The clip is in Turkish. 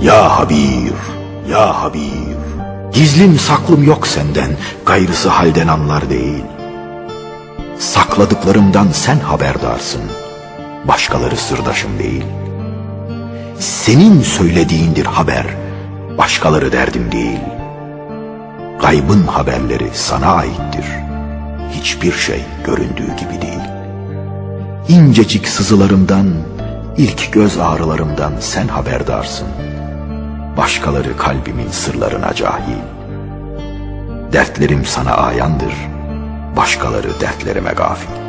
Ya Habir, ya Habir. Gizlim saklım yok senden, gayrısı halden anlar değil. Sakladıklarımdan sen haberdarsın, başkaları sırdaşım değil. Senin söylediğindir haber, başkaları derdim değil. Gaybın haberleri sana aittir. Hiçbir şey göründüğü gibi değil. İncecik sızılarımdan, ilk göz ağrılarımdan sen haberdarsın. Başkaları kalbimin sırlarına cahil. Dertlerim sana ayandır, başkaları dertlerime gafil.